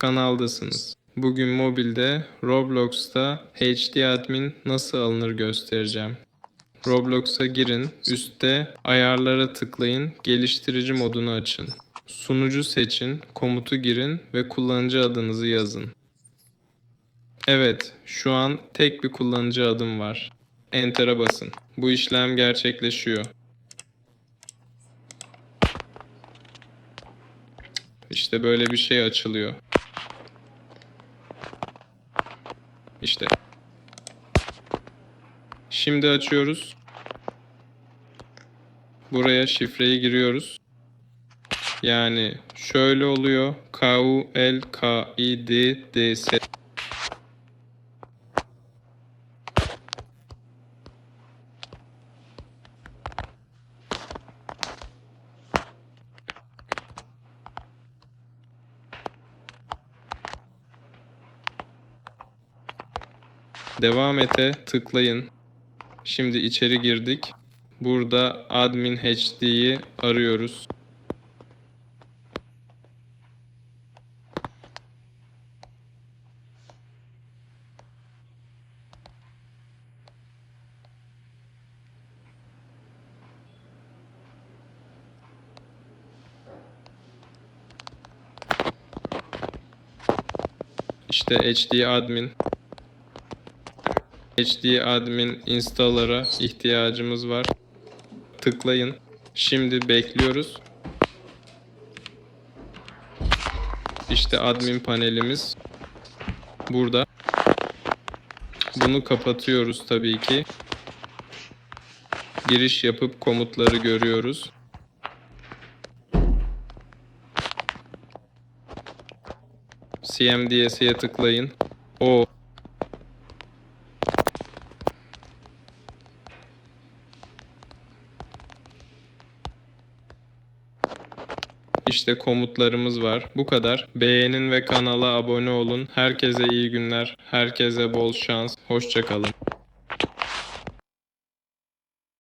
kanaldasınız. Bugün mobilde Roblox'ta HD admin nasıl alınır göstereceğim. Roblox'a girin, üstte ayarlara tıklayın, geliştirici modunu açın. Sunucu seçin, komutu girin ve kullanıcı adınızı yazın. Evet, şu an tek bir kullanıcı adım var. Enter'a basın. Bu işlem gerçekleşiyor. İşte böyle bir şey açılıyor. İşte. Şimdi açıyoruz. Buraya şifreyi giriyoruz. Yani şöyle oluyor. K U L K I D D S Devam ete tıklayın. Şimdi içeri girdik. Burada admin HD'yi arıyoruz. İşte HD admin. HD admin installer'a ihtiyacımız var. Tıklayın. Şimdi bekliyoruz. İşte admin panelimiz burada. Bunu kapatıyoruz tabii ki. Giriş yapıp komutları görüyoruz. CMDS'ye tıklayın. O İşte komutlarımız var. Bu kadar. Beğenin ve kanala abone olun. Herkese iyi günler. Herkese bol şans. Hoşçakalın.